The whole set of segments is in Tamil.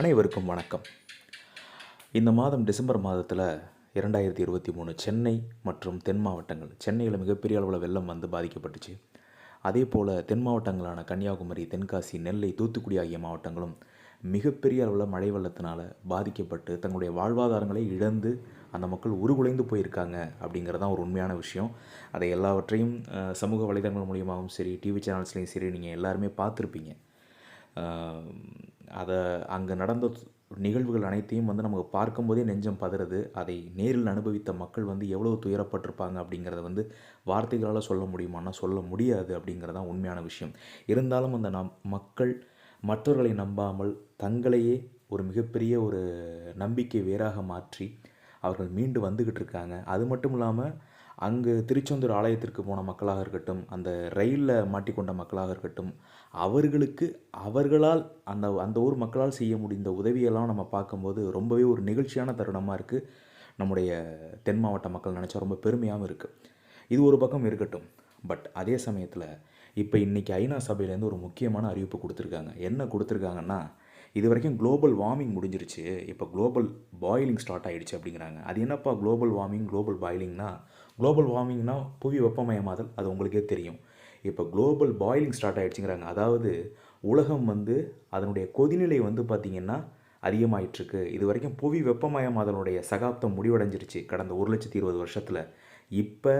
அனைவருக்கும் வணக்கம். இந்த மாதம் டிசம்பர் மாதத்தில் இரண்டாயிரத்தி இருபத்தி மூணு சென்னை மற்றும் தென் மாவட்டங்கள் சென்னையில் மிகப்பெரிய அளவில் வெள்ளம் வந்து பாதிக்கப்பட்டுச்சு. அதே போல் தென் மாவட்டங்களான கன்னியாகுமரி தென்காசி நெல்லை தூத்துக்குடி ஆகிய மாவட்டங்களும் மிகப்பெரிய அளவில் மழை வெள்ளத்தினால் பாதிக்கப்பட்டு தங்களுடைய வாழ்வாதாரங்களை இழந்து அந்த மக்கள் உருகுலைந்து போயிருக்காங்க அப்படிங்கிறது தான் ஒரு உண்மையான விஷயம். அதை எல்லாவற்றையும் சமூக வலைதளங்கள் மூலியமாகவும் சரி டிவி சேனல்ஸ்லேயும் சரி நீங்கள் எல்லாருமே பார்த்துருப்பீங்க. அதை அங்கே நடந்த நிகழ்வுகள் அனைத்தையும் வந்து நமக்கு பார்க்கும்போதே நெஞ்சம் பதறுது. அதை நேரில் அனுபவித்த மக்கள் வந்து எவ்வளவு துயரப்பட்டிருப்பாங்க அப்படிங்கிறத வந்து வார்த்தைகளால் சொல்ல முடியுமான்னா சொல்ல முடியாது அப்படிங்கிறது தான் உண்மையான விஷயம். இருந்தாலும் அந்த நம் மக்கள் மற்றவர்களை நம்பாமல் தங்களையே ஒரு மிகப்பெரிய ஒரு நம்பிக்கை வேறாக மாற்றி அவர்கள் மீண்டு வந்துக்கிட்டு இருக்காங்க. அது மட்டும் இல்லாமல் அங்கு திருச்செந்தூர் ஆலயத்திற்கு போன மக்களாக இருக்கட்டும் அந்த ரயிலில் மாட்டிக்கொண்ட மக்களாக இருக்கட்டும் அவர்களுக்கு அவர்களால் அந்த அந்த ஊர் மக்களால் செய்ய முடிந்த உதவியெல்லாம் நம்ம பார்க்கும்போது ரொம்பவே ஒரு நிகழ்ச்சியான தருணமாக இருக்குது நம்முடைய தென் மாவட்ட மக்கள் நினச்சா ரொம்ப பெருமையாகவும் இருக்குது இது ஒரு பக்கம் இருக்கட்டும் பட் அதே சமயத்தில் இப்போ இன்றைக்கி ஐநா சபையிலேருந்து ஒரு முக்கியமான அறிவிப்பு கொடுத்துருக்காங்க. என்ன கொடுத்துருக்காங்கன்னா இது வரைக்கும் குளோபல் வார்மிங் முடிஞ்சிருச்சு. இப்போ குளோபல் பாயிலிங் ஸ்டார்ட் ஆயிடுச்சு அப்படிங்கிறாங்க. அது என்னப்பா குளோபல் வார்மிங் குளோபல் பாயிலிங்னா குளோபல் வார்மிங்னா புவி வெப்பமயமாதல் அது உங்களுக்கே தெரியும். இப்போ குளோபல் பாயிலிங் ஸ்டார்ட் ஆகிடுச்சுங்கிறாங்க அதாவது உலகம் வந்து அதனுடைய கொதிநிலை வந்து பார்த்திங்கன்னா அதிகமாயிட்டிருக்கு. இது வரைக்கும் புவி வெப்பமயமாதலுடைய சகாப்தம் முடிவடைஞ்சிருச்சு கடந்த ஒரு லட்சத்தி இருபது வருஷத்தில். இப்போ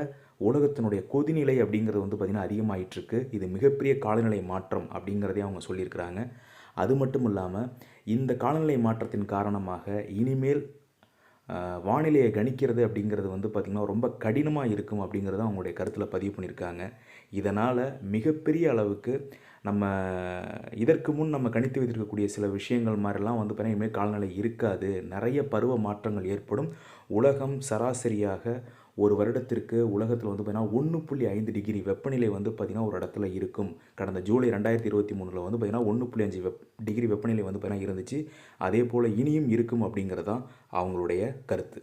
உலகத்தினுடைய கொதிநிலை அப்படிங்கிறது வந்து பார்த்திங்கன்னா அதிகமாயிட்டிருக்கு. இது மிகப்பெரிய காலநிலை மாற்றம் அப்படிங்கிறதே அவங்க சொல்லியிருக்கிறாங்க. அது மட்டும் இல்லாமல் இந்த காலநிலை மாற்றத்தின் காரணமாக இனிமேல் வானிலையை கணிக்கிறது அப்படிங்கிறது வந்து பார்த்திங்கன்னா ரொம்ப கடினமாக இருக்கும் அப்படிங்கிறத அவங்களுடைய கருத்தில் பதிவு பண்ணியிருக்காங்க. இதனால் மிகப்பெரிய அளவுக்கு நம்ம இதற்கு முன் நம்ம கணித்து வைத்திருக்கக்கூடிய சில விஷயங்கள் மாதிரிலாம் வந்து பார்த்தீங்கன்னா இனிமேல் காலநிலை இருக்காது. நிறைய பருவ மாற்றங்கள் ஏற்படும். உலகம் சராசரியாக ஒரு வருடத்திற்கு உலகத்தில் வந்து பார்த்திங்கன்னா ஒன்று புள்ளி ஐந்து டிகிரி வெப்பநிலை வந்து பார்த்திங்கன்னா ஒரு இடத்துல இருக்கும். கடந்த ஜூலை ரெண்டாயிரத்தி இருபத்தி மூணில் வந்து பார்த்திங்கன்னா ஒன்று புள்ளி அஞ்சு வெப் டிகிரி வெப்பநிலை வந்து பார்த்திங்கன்னா இருந்துச்சு. அதே போல் இனியும் இருக்கும் அப்படிங்கிறது தான் அவங்களுடைய கருத்து.